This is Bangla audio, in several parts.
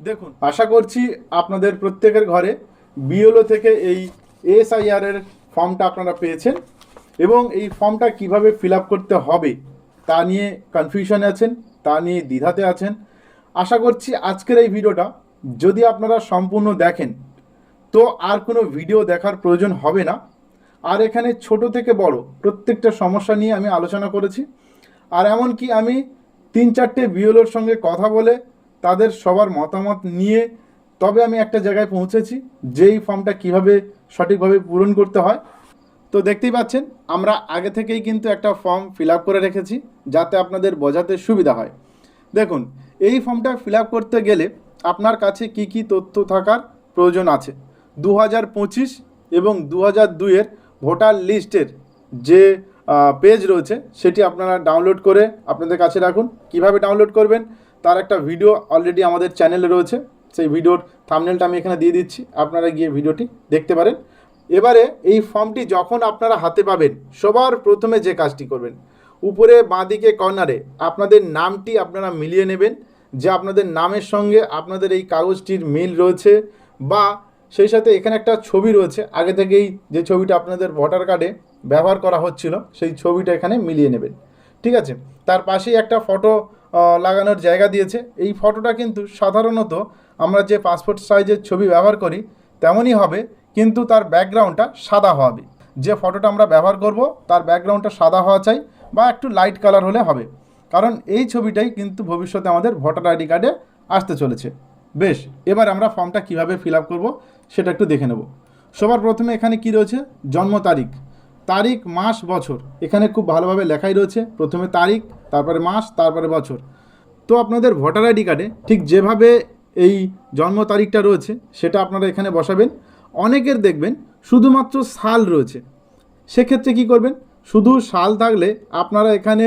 দেখুন। আশা করছি আপনাদের প্রত্যেকের ঘরে বিএলও থেকে এই এসআইআর এর ফর্মটা আপনারা পেয়েছেন এবং এই ফর্মটা কীভাবে ফিল করতে হবে তা নিয়ে কনফিউশনে আছেন, তা নিয়ে দ্বিধাতে আছেন। আশা করছি আজকের এই ভিডিওটা যদি আপনারা সম্পূর্ণ দেখেন, তো আর কোনো ভিডিও দেখার প্রয়োজন হবে না। আর এখানে ছোট থেকে বড় প্রত্যেকটা সমস্যা নিয়ে আমি আলোচনা করেছি। আর এমনকি আমি তিন চারটে বিএলওর সঙ্গে কথা বলে তাদের সবার মতামত নিয়ে তবে আমি একটা জায়গায় পৌঁছেছি, যেই ফর্মটা কীভাবে সঠিকভাবে পূরণ করতে হয়। তো দেখতেই পাচ্ছেন, আমরা আগে থেকেই কিন্তু একটা ফর্ম ফিল করে রেখেছি, যাতে আপনাদের বোঝাতে সুবিধা হয়। দেখুন, এই ফর্মটা ফিল করতে গেলে আপনার কাছে কি কি তথ্য থাকার প্রয়োজন আছে। দু পঁচিশ এবং দু হাজার দুইয়ের ভোটার লিস্টের যে পেজ রয়েছে, সেটি আপনারা ডাউনলোড করে আপনাদের কাছে রাখুন। কীভাবে ডাউনলোড করবেন? তার একটা ভিডিও অলরেডি আমাদের চ্যানেলে রয়েছে। সেই ভিডিওর থামনেলটা আমি এখানে দিয়ে দিচ্ছি। আপনারা গিয়ে ভিডিওটি দেখতে পারেন। এবারে এই ফর্মটি যখন আপনারা হাতে পাবেন, সবার প্রথমে যে কাজটি করবেন, উপরে বাঁদিকে কর্নারে আপনাদের নামটি আপনারা মিলিয়ে নেবেন, যে আপনাদের নামের সঙ্গে আপনাদের এই কাগজটির মিল রয়েছে বা সেই সাথে এখানে একটা ছবি রয়েছে। আগে থেকেই যে ছবিটা আপনাদের ভোটার কার্ডে ব্যবহার করা হচ্ছিল, সেই ছবিটা এখানে মিলিয়ে নেবেন। ঠিক আছে? তার পাশেই একটা ফটো লাগানোর জায়গা দিয়েছে। এই ফটোটা কিন্তু সাধারণত আমরা যে পাসপোর্ট সাইজের ছবি ব্যবহার করি, তেমনই হবে, কিন্তু তার ব্যাকগ্রাউন্ডটা সাদা হবে। যে ফটোটা আমরা ব্যবহার করব, তার ব্যাকগ্রাউন্ডটা সাদা হওয়া চাই বা একটু লাইট কালার হলে হবে। কারণ এই ছবিটাই কিন্তু ভবিষ্যতে আমাদের ভোটার আইডি কার্ডে আসতে চলেছে। বেশ, এবার আমরা ফর্মটা কীভাবে ফিল আপ করব, সেটা একটু দেখে নেব। সবার প্রথমে এখানে কি রয়েছে? জন্ম তারিখ। তারিখ, মাস, বছর। এখানে খুব ভালোভাবে লেখাই রয়েছে। প্রথমে তারিখ, তারপরে মাস, তারপরে বছর। তো আপনাদের ভোটার আইডি কার্ডে ঠিক যেভাবে এই জন্ম তারিখটা রয়েছে, সেটা আপনারা এখানে বসাবেন। অনেকের দেখবেন শুধুমাত্র সাল রয়েছে। সেক্ষেত্রে কি করবেন? শুধু সাল থাকলে আপনারা এখানে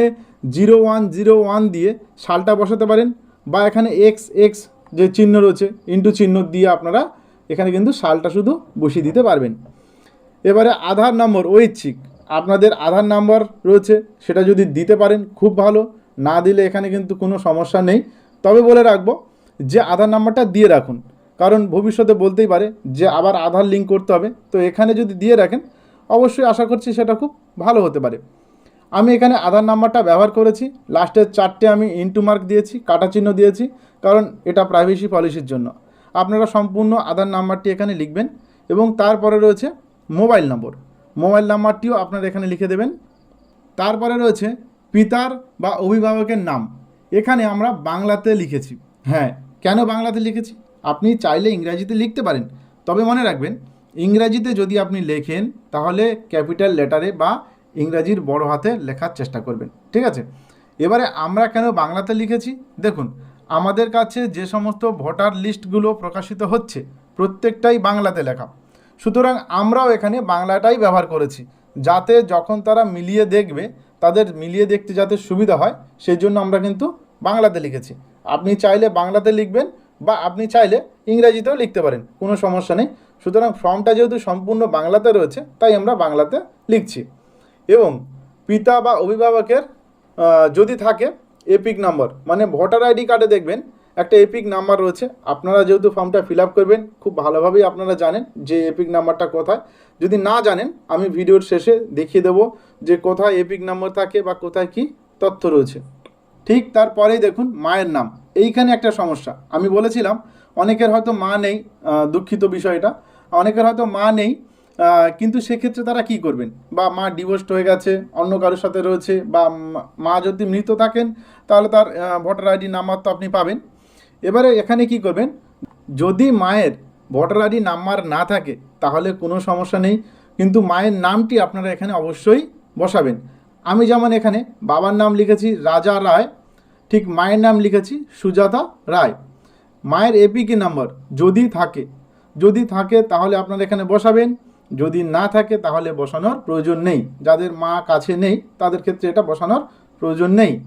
জিরো ওয়ান জিরো ওয়ান দিয়ে সালটা বসাতে পারেন বা এখানে এক্স এক্স যে চিহ্ন রয়েছে, ইন্টু চিহ্ন দিয়ে আপনারা এখানে কিন্তু সালটা শুধু বসিয়ে দিতে পারবেন। এবারে আধার নম্বর ঐচ্ছিক আপনাদের আধার নাম্বার রয়েছে, সেটা যদি দিতে পারেন, খুব ভালো। না দিলে এখানে কিন্তু কোনো সমস্যা নেই। তবে বলে রাখব যে আধার নাম্বারটা দিয়ে রাখুন। কারণ ভবিষ্যতে বলতেই পারে যে আবার আধার লিঙ্ক করতে হবে। তো এখানে যদি দিয়ে রাখেন, অবশ্যই আশা করছি সেটা খুব ভালো হতে পারে। আমি এখানে আধার নাম্বারটা ব্যবহার করেছি। লাস্টের চারটে আমি ইন্টু মার্ক দিয়েছি, কাটা চিহ্ন দিয়েছি, কারণ এটা প্রাইভেসি পলিসির জন্য। আপনারা সম্পূর্ণ আধার নাম্বারটি এখানে লিখবেন এবং তারপরে রয়েছে মোবাইল নম্বর। মোবাইল নাম্বারটিও আপনারা এখানে লিখে দেবেন। তারপরে রয়েছে পিতার বা অভিভাবকের নাম। এখানে আমরা বাংলাতে লিখেছি। হ্যাঁ কেন বাংলাতে লিখেছি? আপনি চাইলে ইংরাজিতে লিখতে পারেন। তবে মনে রাখবেন, ইংরাজিতে যদি আপনি লেখেন, তাহলে ক্যাপিটাল লেটারে বা ইংরাজির বড় হাতে লেখার চেষ্টা করবেন। ঠিক আছে? এবারে আমরা কেন বাংলাতে লিখেছি? দেখুন, আমাদের কাছে যে সমস্ত ভোটার লিস্টগুলো প্রকাশিত হচ্ছে, প্রত্যেকটাই বাংলাতে লেখা। সুতরাং আমরাও এখানে বাংলাটাই ব্যবহার করেছি, যাতে যখন তারা মিলিয়ে দেখবে, তাদের মিলিয়ে দেখতে যাতে সুবিধা হয়, সেই জন্য আমরা কিন্তু বাংলাতে লিখেছি। আপনি চাইলে বাংলাতে লিখবেন বা আপনি চাইলে ইংরাজিতেও লিখতে পারেন, কোনো সমস্যা নেই। সুতরাং ফর্মটা যেহেতু সম্পূর্ণ বাংলাতে রয়েছে, তাই আমরা বাংলাতে লিখছি। এবং পিতা বা অভিভাবকের যদি থাকে, এপিক নাম্বার মানে ভোটার আইডি কার্ডে দেখবেন একটা এপিক নাম্বার রয়েছে। আপনারা যেহেতু ফর্মটা ফিল আপ করবেন, খুব ভালোভাবেই আপনারা জানেন যে এপিক নাম্বারটা কোথায়। যদি না জানেন, আমি ভিডিওর শেষে দেখিয়ে দেবো যে কোথায় এপিক নাম্বার থাকে বা কোথায় কি তথ্য রয়েছে। ঠিক তারপরেই দেখুন মায়ের নাম। এইখানে একটা সমস্যা। আমি বলেছিলাম, অনেকের হয়তো মা নেই দুঃখিত বিষয়টা। অনেকের হয়তো মা নেই কিন্তু সেক্ষেত্রে তারা কি করবেন? বা মা ডিভোর্সড হয়ে গেছে, অন্য কারোর সাথে রয়েছে, বা মা- যদি মৃত থাকেন, তাহলে তার ভোটার আইডি নাম্বার তো আপনি পাবেন। এবারে এখানে কি করবেন? যদি মায়ের ভোটার আইডি নাম্বার না থাকে, তাহলে কোনো সমস্যা নেই। কিন্তু মায়ের নামটি আপনারা এখানে অবশ্যই বসাবেন। আমি যেমন এখানে বাবার নাম লিখেছি, রাজা রায়। ঠিক মায়ের নাম লিখেছি, সুজাতা রায়। মায়ের এপিকে নাম্বার যদি থাকে যদি থাকে তাহলে আপনারা এখানে বসাবেন। যদি না থাকে তাহলে বসানোর প্রয়োজন নেই। যাদের মা কাছে নেই, তাদের ক্ষেত্রে এটা বসানোর প্রয়োজন নেই।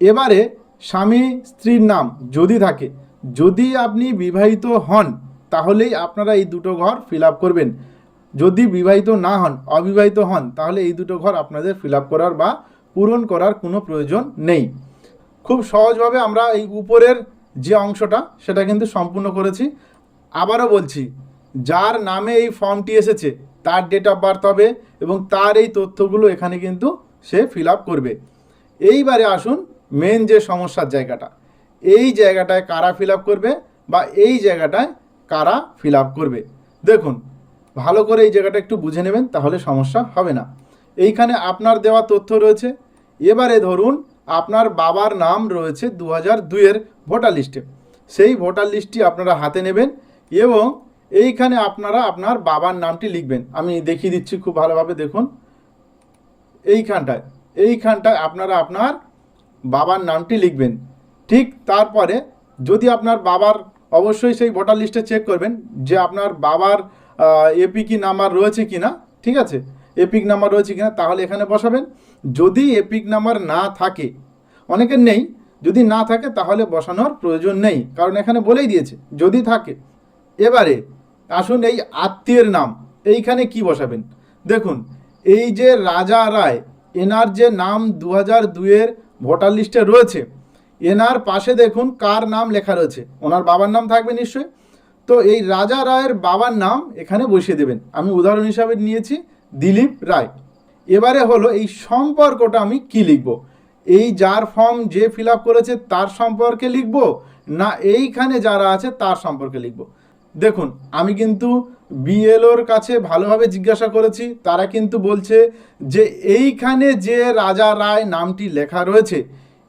এবারে স্বামী, স্ত্রীর নাম যদি থাকে, যদি আপনি বিবাহিত হন, তাহলেই আপনারা এই দুটো ঘর ফিল করবেন। যদি বিবাহিত না হন, অবিবাহিত হন, তাহলে এই দুটো ঘর আপনাদের ফিল করার বা পূরণ করার কোনো প্রয়োজন নেই। খুব সহজভাবে আমরা এই উপরের যে অংশটা, সেটা কিন্তু সম্পূর্ণ করেছি। আবারও বলছি, যার নামে এই ফর্মটি এসেছে, তার ডেট অফ বার্থ হবে এবং তার এই তথ্যগুলো এখানে কিন্তু সে ফিল করবে। এইবারে আসুন মেন যে সমস্যার জায়গাটা, এই জায়গাটায় কারা ফিল করবে বা এই জায়গাটায় কারা ফিল করবে? দেখুন, ভালো করে এই জায়গাটা একটু বুঝে নেবেন, তাহলে সমস্যা হবে না। এইখানে আপনার দেওয়া তথ্য রয়েছে। এবারে ধরুন, আপনার বাবার নাম রয়েছে দু হাজার দুইয়ের ভোটার লিস্টে সেই ভোটার লিস্টটি আপনারা হাতে নেবেন এবং এইখানে আপনারা আপনার বাবার নামটি লিখবেন। আমি দেখিয়ে দিচ্ছি খুব ভালোভাবে, দেখুন। এইখানটায় এইখানটায় আপনারা আপনার বাবার নামটি লিখবেন। ঠিক তারপরে যদি আপনার বাবার অবশ্যই সেই ভোটার লিস্টে চেক করবেন যে আপনার বাবার এপিকি নাম্বার রয়েছে কি না ঠিক আছে? এপিক নাম্বার রয়েছে কি না তাহলে এখানে বসাবেন। যদি এপিক নাম্বার না থাকে, অনেকের নেই, যদি না থাকে তাহলে বসানোর প্রয়োজন নেই, কারণ এখানে বলেই দিয়েছে, যদি থাকে। এবারে আসুন এই আত্মীয়ের নাম, এইখানে কি বসাবেন? দেখুন, এই যে রাজা রায়, এনার যে নাম দু হাজার দুইয়ের ভোটার লিস্টে রয়েছে। এনার পাশে দেখুন কার নাম লেখা রয়েছে। ওনার বাবার নাম থাকবে নিশ্চয়ই। তো এই রাজা রায়ের বাবার নাম এখানে বসিয়ে দেবেন। আমি উদাহরণ হিসাবে নিয়েছি, দিলীপ রায়। এবারে হলো এই সম্পর্কটা আমি কি লিখব? এই যার ফর্ম যে ফিল করেছে তার সম্পর্কে লিখব? না এইখানে যারা আছে তার সম্পর্কে লিখব? দেখুন, আমি কিন্তু বিএলওর কাছে ভালোভাবে জিজ্ঞাসা করেছি, তারা কিন্তু বলছে যে এইখানে যে রাজা রায় নামটি লেখা রয়েছে,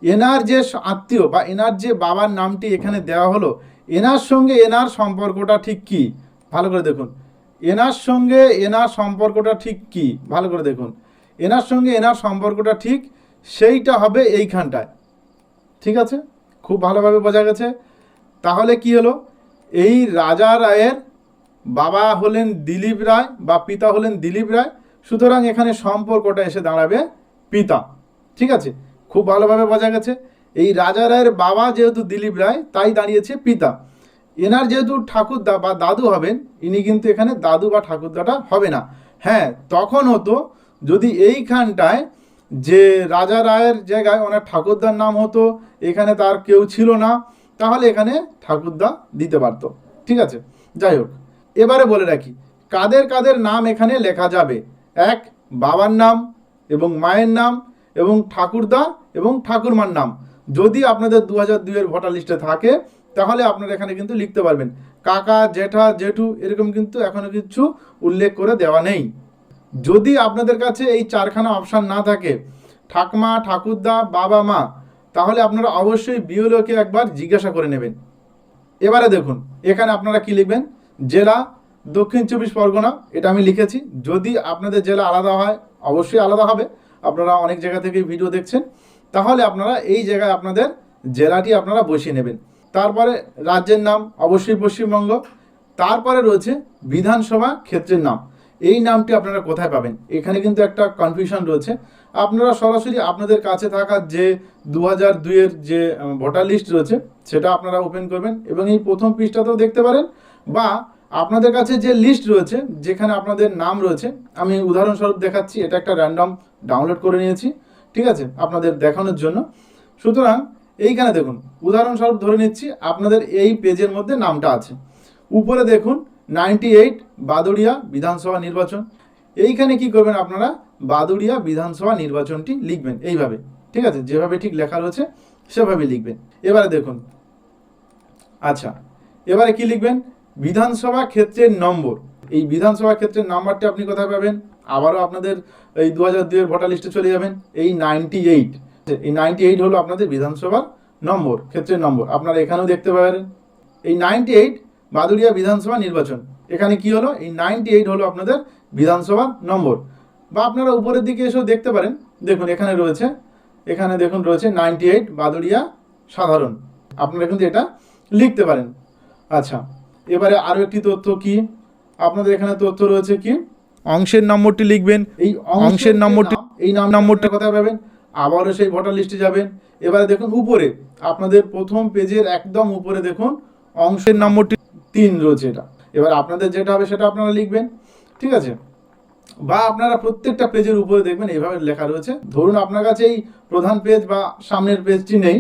এনার যে আত্মীয় বা এনার যে বাবার নামটি এখানে দেওয়া হলো, এনার সঙ্গে এনার সম্পর্কটা ঠিক কি? ভালো করে দেখুন। এনার সঙ্গে এনার সম্পর্কটা ঠিক কি? ভালো করে দেখুন। এনার সঙ্গে এনার সম্পর্কটা ঠিক সেইটা হবে এইখানটায়। ঠিক আছে? খুব ভালোভাবে বোঝা গেছে। তাহলে কি হলো? এই রাজা রায়ের বাবা হলেন দিলীপ রায় বা পিতা হলেন দিলীপ রায়। সুতরাং এখানে সম্পর্কটা এসে দাঁড়াবে পিতা। ঠিক আছে? খুব ভালোভাবে বোঝা গেছে। এই রাজা রায়ের বাবা যেহেতু দিলীপ রায়, তাই দাঁড়িয়েছে পিতা। এনার যেহেতু ঠাকুরদা বা দাদু হবেন, ইনি কিন্তু এখানে দাদু বা ঠাকুরদাটা হবে না। হ্যাঁ তখন হতো যদি এইখানটায় যে রাজা রায়ের জায়গায় ওনার ঠাকুরদার নাম হতো, এখানে তার কেউ ছিল না তাহলে এখানে ঠাকুরদা দিতে পারতো। ঠিক আছে? যাই হোক, এবারে বলে রাখি, কাদের কাদের নাম এখানে লেখা যাবে? এক, বাবার নাম এবং মায়ের নাম এবং ঠাকুরদা এবং ঠাকুরমার নাম। যদি আপনাদের দু হাজার দুইয়ের ভোটার লিস্টে থাকে, তাহলে আপনারা এখানে কিন্তু লিখতে পারবেন। কাকা, জেঠা, জেঠু এরকম কিন্তু এখনও কিছু উল্লেখ করে দেওয়া নেই। যদি আপনাদের কাছে এই চারখানা অপশান না থাকে, ঠাকমা, ঠাকুরদা, বাবা, মা তাহলে আপনারা অবশ্যই বিওলোকে একবার জিজ্ঞাসা করে নেবেন। এবারে দেখুন, এখানে আপনারা কি লিখবেন? জেলা দক্ষিণ চব্বিশ পরগনা, এটা আমি লিখেছি। যদি আপনাদের জেলা আলাদা হয়, অবশ্যই আলাদা হবে। আপনারা অনেক জায়গা থেকে ভিডিও দেখছেন। তাহলে আপনারা এই জায়গায় আপনাদের জেলাটি আপনারা বসিয়ে নেবেন। তারপরে রাজ্যের নাম, অবশ্যই পশ্চিমবঙ্গ। তারপরে রয়েছে বিধানসভা ক্ষেত্রের নাম। এই নামটি আপনারা কোথায় পাবেন? এখানে কিন্তু একটা কনফিউশন রয়েছে। আপনারা সরাসরি আপনাদের কাছে থাকা যে দু হাজার দুইয়ের যে ভোটার লিস্ট রয়েছে, সেটা আপনারা ওপেন করবেন এবং এই প্রথম পৃষ্ঠাতেও দেখতে পারেন বা আপনাদের কাছে যে লিস্ট রয়েছে, যেখানে আপনাদের নাম রয়েছে, আমি উদাহরণস্বরূপ দেখাচ্ছি, এটা একটা র্যান্ডম ডাউনলোড করে নিয়েছি, ঠিক আছে? আপনাদের দেখানোর জন্য। সুতরাং এইখানে দেখুন, উদাহরণস্বরূপ ধরে নিচ্ছি, আপনাদের এই পেজের মধ্যে নামটা আছে। উপরে দেখুন নাইনটি এইট বাদুড়িয়া বিধানসভা নির্বাচন। এইখানে কি করবেন আপনারা? বাদুড়িয়া বিধানসভা নির্বাচনটি লিখবেন এইভাবে। ঠিক আছে? যেভাবে ঠিক লেখা রয়েছে, সেভাবে লিখবেন। এবারে দেখুন। আচ্ছা এবারে কি লিখবেন? বিধানসভা ক্ষেত্রের নম্বর। এই বিধানসভা ক্ষেত্রের নাম্বারটি আপনি কোথায় পাবেন? আবারও আপনাদের এই দু হাজার দুইয়ের ভোটার লিস্টে চলে যাবেন। এই নাইনটি এইট। এই নাইনটি এইট হলো আপনাদের বিধানসভার নম্বর, ক্ষেত্রের নম্বর। আপনারা এখানেও দেখতে পাবেন। এই নাইনটি এইট বাদুড়িয়া বিধানসভা নির্বাচন। এখানে কি হলো? এই নাইনটি এইট হলো আপনাদের বিধানসভা নম্বর। বা আপনারা উপরের দিকে এসেও দেখতে পারেন। দেখুন এখানে রয়েছে এখানে দেখুন রয়েছে নাইনটি এইট বাদুড়িয়া সাধারণ। আপনারা কিন্তু এটা লিখতে পারেন। আচ্ছা এবারে আরও একটি তথ্য কি? আপনাদের এখানে তথ্য রয়েছে কি? অংশের নম্বরটি লিখবেন। এই অংশের নম্বরটি এই নাম নম্বরটা কোথায় পাবেন আবারও সেই ভোটার লিস্টে যাবেন। এবারে দেখুন উপরে আপনাদের প্রথম পেজের একদম উপরে দেখুন অংশের নম্বরটি তিন রয়েছে এটা এবার আপনাদের যেটা হবে সেটা আপনারা লিখবেন, ঠিক আছে? বা আপনারা প্রত্যেকটা পেজের উপরে দেখবেন এইভাবে লেখা রয়েছে। ধরুন আপনার কাছে এই প্রধান পেজ বা সামনের পেজটি নেই,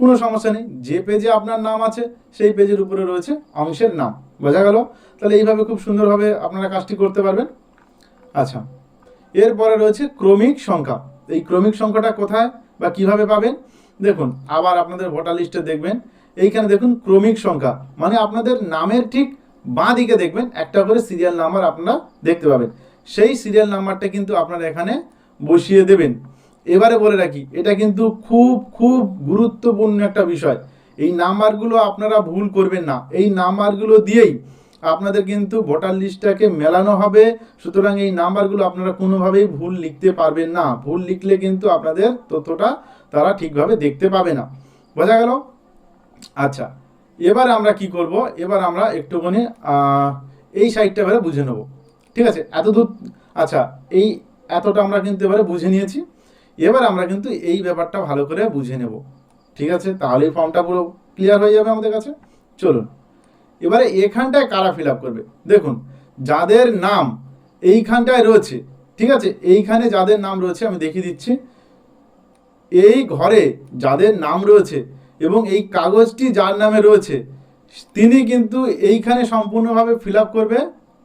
কোনো সমস্যা নেই। যে পেজে আপনার নাম আছে, সেই পেজের উপরে রয়েছে অংশের নাম। বোঝা গেল? তাহলে এইভাবে খুব সুন্দরভাবে আপনারা কাজটি করতে পারবেন। আচ্ছা এরপরে রয়েছে ক্রমিক সংখ্যা। এই ক্রমিক সংখ্যাটা কোথায় বা কীভাবে পাবেন? দেখুন, আবার আপনাদের ভোটার লিস্টে দেখবেন। এইখানে দেখুন ক্রমিক সংখ্যা। মানে আপনাদের নামের ঠিক বাঁ দিকে দেখবেন, একটা করে সিরিয়াল নাম্বার আপনারা দেখতে পাবেন। সেই সিরিয়াল নাম্বারটা কিন্তু আপনারা এখানে বসিয়ে দেবেন। এবারে বলে রাখি, এটা কিন্তু খুব খুব গুরুত্বপূর্ণ একটা বিষয়। এই নাম্বারগুলো আপনারা ভুল করবেন না। এই নাম্বারগুলো দিয়েই আপনাদের কিন্তু ভোটার লিস্টটাকে মেলানো হবে। সুতরাং এই নাম্বারগুলো আপনারা কোনোভাবেই ভুল লিখতে পারবেন না। ভুল লিখলে কিন্তু আপনাদের তথ্যটা তারা ঠিকভাবে দেখতে পাবে না। বোঝা গেল? আচ্ছা এবার আমরা কি করব? এবার আমরা একটুখানি এই সাইডটা এবারে বুঝে নেব। ঠিক আছে? এত দূর আচ্ছা এই এতটা আমরা কিন্তু এবারে বুঝে নিয়েছি। এবার আমরা কিন্তু এই ব্যাপারটা ভালো করে বুঝে নেব। ঠিক আছে? তাহলেই ফর্মটা পুরো ক্লিয়ার হয়ে যাবে আমাদের কাছে। চলুন। এবারে এখানটায় কারা ফিল আপ করবে? দেখুন, যাদের নাম এইখানটায় রয়েছে, ঠিক আছে? এইখানে যাদের নাম রয়েছে, আমি দেখিয়ে দিচ্ছি। এই ঘরে যাদের নাম রয়েছে এবং এই কাগজটি যার নামে রয়েছে, তিনি কিন্তু এইখানে সম্পূর্ণভাবে ফিল করবে,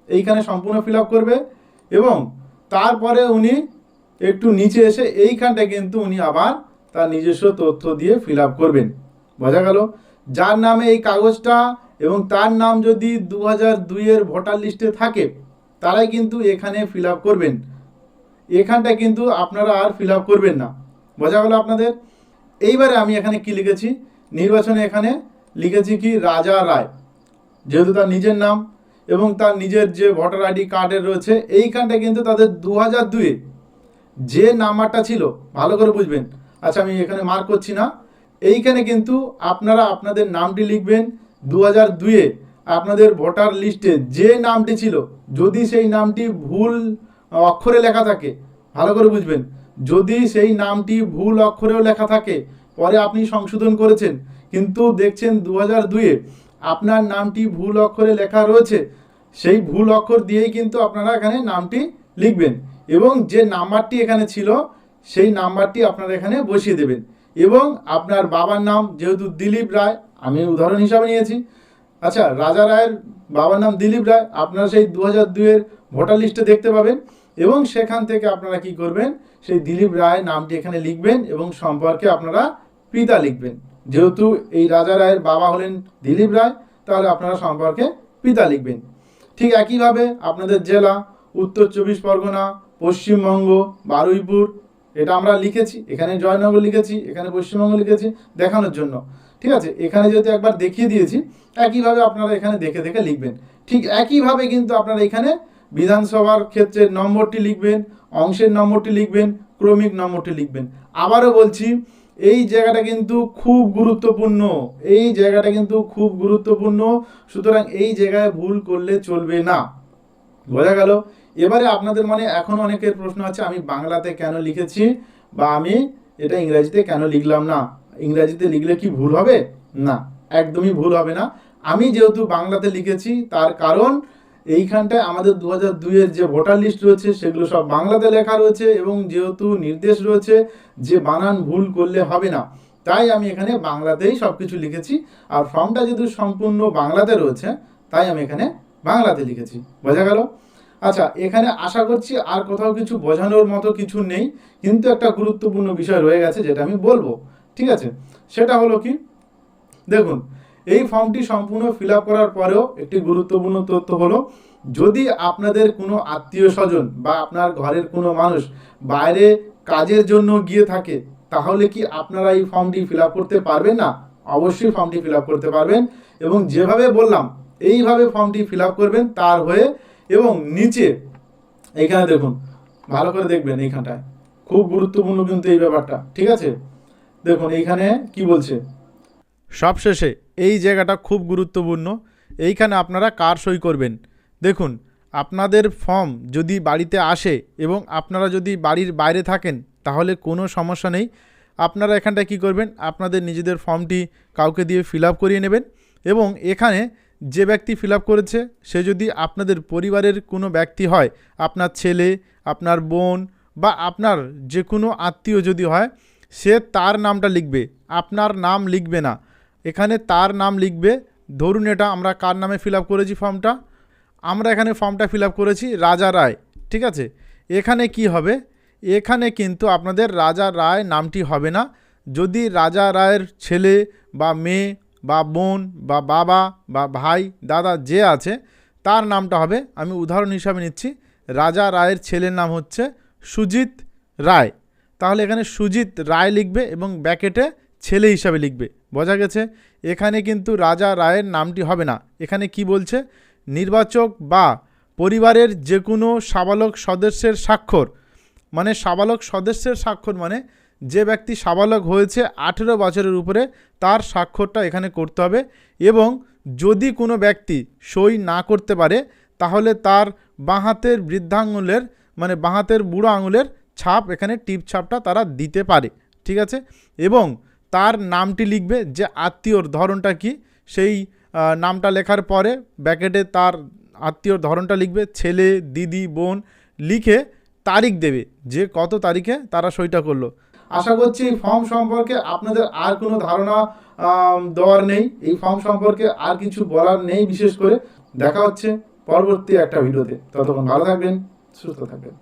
এইখানে সম্পূর্ণ ফিল করবে এবং তারপরে উনি একটু নিচে এসে এইখানটায় কিন্তু উনি আবার তার নিজস্ব তথ্য দিয়ে ফিল করবেন। বোঝা গেল? যার নামে এই কাগজটা এবং তার নাম যদি দু হাজার দুইয়ের ভোটার লিস্টে থাকে, তারাই কিন্তু এখানে ফিল করবেন। এখানটা কিন্তু আপনারা আর ফিল করবেন না। বোঝা গেল আপনাদের? এইবারে আমি এখানে কি লিখেছি? নির্বাচনে এখানে লিখেছি কি? রাজা রায়। যেহেতু তার নিজের নাম এবং তার নিজের যে ভোটার আইডি কার্ডের রয়েছে, এই এইখানটা কিন্তু তাদের দু হাজার দুয়ে যে নাম্বারটা ছিল, ভালো করে বুঝবেন। আচ্ছা আমি এখানে মার্ক করছি না। এইখানে কিন্তু আপনারা আপনাদের নামটি লিখবেন দু হাজার দুয়ে আপনাদের ভোটার লিস্টে যে নামটি ছিল, যদি সেই নামটি ভুল অক্ষরে লেখা থাকে, ভালো করে বুঝবেন। যদি সেই নামটি ভুল অক্ষরেও লেখা থাকে, পরে আপনি সংশোধন করেছেন। কিন্তু দেখছেন দু হাজার দুয়ে আপনার নামটি ভুল অক্ষরে লেখা রয়েছে, সেই ভুল অক্ষর দিয়েই কিন্তু আপনারা এখানে নামটি লিখবেন এবং যে নাম্বারটি এখানে ছিল, সেই নাম্বারটি আপনারা এখানে বসিয়ে দেবেন এবং আপনার বাবার নাম যেহেতু দিলীপ রায়, আমি উদাহরণ হিসাবে নিয়েছি আচ্ছা রাজা রায়ের বাবার নাম দিলীপ রায়, আপনারা সেই দু হাজার দুইয়ের ভোটার লিস্টে দেখতে পাবেন। এবং সেখান থেকে আপনারা কি করবেন? সেই দিলীপ রায় নামটি এখানে লিখবেন এবং সম্পর্কে আপনারা পিতা লিখবেন। যেহেতু এই রাজা রায়ের বাবা হলেন দিলীপ রায়, তাহলে আপনারা সম্পর্কে পিতা লিখবেন। ঠিক একইভাবে আপনাদের জেলা, উত্তর চব্বিশ পরগনা, পশ্চিমবঙ্গ, বারুইপুর, এটা আমরা লিখেছি। এখানে জয়নগর লিখেছি, এখানে পশ্চিমবঙ্গ লিখেছি, দেখানোর জন্য। ঠিক আছে? এখানে যেহেতু একবার দেখিয়ে দিয়েছি, একইভাবে আপনারা এখানে দেখে দেখে লিখবেন। ঠিক একইভাবে কিন্তু আপনারা এখানে বিধানসভার ক্ষেত্রে নম্বরটি লিখবেন, অংশের নম্বরটি লিখবেন, ক্রমিক নম্বরটি লিখবেন। আবারও বলছি, এই জায়গাটা কিন্তু খুব গুরুত্বপূর্ণ, এই জায়গাটা কিন্তু খুব গুরুত্বপূর্ণ, সুতরাং এই জায়গায় ভুল করলে চলবে না। বোঝা গেল? এবারে আপনাদের মানে এখন অনেকের প্রশ্ন আছে, আমি বাংলাতে কেন লিখেছি বা আমি এটা ইংরাজিতে কেন লিখলাম না? ইংরাজিতে লিখলে কি ভুল হবে? না, একদমই ভুল হবে না। আমি যেহেতু বাংলাতে লিখেছি, তার কারণ এইখানটায় আমাদের দু হাজার দুইয়ের যে ভোটার লিস্ট রয়েছে, সেগুলো সব বাংলাতে লেখা রয়েছে এবং যেহেতু নির্দেশ রয়েছে যে বানান ভুল করলে হবে না, তাই আমি এখানে বাংলাতেই সব কিছু লিখেছি। আর ফর্মটা যেহেতু সম্পূর্ণ বাংলাতে রয়েছে, তাই আমি এখানে বাংলাতে লিখেছি। বোঝা গেল? আচ্ছা এখানে আশা করছি আর কোথাও কিছু বোঝানোর মতো কিছু নেই, কিন্তু একটা গুরুত্বপূর্ণ বিষয় রয়ে গেছে যেটা আমি বলব। ঠিক আছে? সেটা হলো কি? দেখুন এই ফর্মটি সম্পূর্ণ ফিল করার পরেও একটি গুরুত্বপূর্ণ তথ্য হলো, যদি আপনাদের কোনো আত্মীয় স্বজন বা আপনার ঘরের কোনো মানুষ বাইরে কাজের জন্য গিয়ে থাকে, তাহলে কি আপনারা এই ফর্মটি ফিল করতে পারবেন না? অবশ্যই ফর্মটি ফিল করতে পারবেন এবং যেভাবে বললাম, এইভাবে ফর্মটি ফিল করবেন তার হয়ে এবং নিচে, এইখানে দেখুন, ভালো করে দেখবেন এইখানটায়। খুব গুরুত্বপূর্ণ কিন্তু এই ব্যাপারটা, ঠিক আছে? দেখুন, এইখানে কি বলছে? সবশেষে এই জায়গাটা খুব গুরুত্বপূর্ণ। এইখানে আপনারা কার সই করবেন? দেখুন, আপনাদের ফর্ম যদি বাড়িতে আসে এবং আপনারা যদি বাড়ির বাইরে থাকেন, তাহলে কোনো সমস্যা নেই। আপনারা এখানটায় কী করবেন? আপনাদের নিজেদের ফর্মটি কাউকে দিয়ে ফিল করিয়ে নেবেন এবং এখানে যে ব্যক্তি ফিল করেছে, সে যদি আপনাদের পরিবারের কোনো ব্যক্তি হয়, আপনার ছেলে, আপনার বোন বা আপনার যে কোনো আত্মীয় যদি হয়, সে তার নামটা লিখবে। আপনার নাম লিখবে না। এখানে তার নাম লিখবে। ধরুন এটা, আমরা কার নামে ফিল করেছি ফর্মটা? আমরা এখানে ফর্মটা ফিল করেছি রাজা রায়, ঠিক আছে? এখানে কি হবে? এখানে কিন্তু আপনাদের রাজা রায় নামটি হবে না। যদি রাজা রায়ের ছেলে বা মেয়ে বা বোন বা বাবা বা ভাই, দাদা যে আছে, তার নামটা হবে, আমি উদাহরণ হিসাবে নিচ্ছি, রাজা রায়ের ছেলের নাম হচ্ছে সুজিত রায়। তাহলে এখানে সুজিত রায় লিখবে এবং ব্যাকেটে ছেলে হিসাবে লিখবে। বোঝা গেছে, এখানে কিন্তু রাজা রায়ের নামটি হবে না। এখানে কি বলছে? নির্বাচক বা পরিবারের যে কোনো সাবালক সদস্যের স্বাক্ষর। মানে সাবালক সদস্যের স্বাক্ষর মানে যে ব্যক্তি সাবালক হয়েছে আঠেরো বছরের উপরে, তার স্বাক্ষরটা এখানে করতে হবে এবং যদি কোনো ব্যক্তি সই না করতে পারে, তাহলে তার বাঁ হাতের বৃদ্ধাঙ্গুলের মানে বাঁ হাতের বুড়ো আঙুলের ছাপ, এখানে টিপ ছাপটা তারা দিতে পারে। ঠিক আছে? এবং তার নামটি লিখবে যে আত্মীয়র ধরনটা কি? সেই নামটা লেখার পরে ব্যাকেটে তার আত্মীয়র ধরনটা লিখবে, ছেলে, দিদি, বোন, লিখে তারিখ দেবে, যে কত তারিখে তারা সইটা করল। আশা করছি এই ফর্ম সম্পর্কে আপনাদের আর কোনো ধারণা দেওয়ার নেই। এই ফর্ম সম্পর্কে আর কিছু বলার নেই বিশেষ করে। দেখা হচ্ছে পরবর্তী একটা ভিডিওতে। ততক্ষণ ভালো থাকবেন, সুস্থ থাকবেন।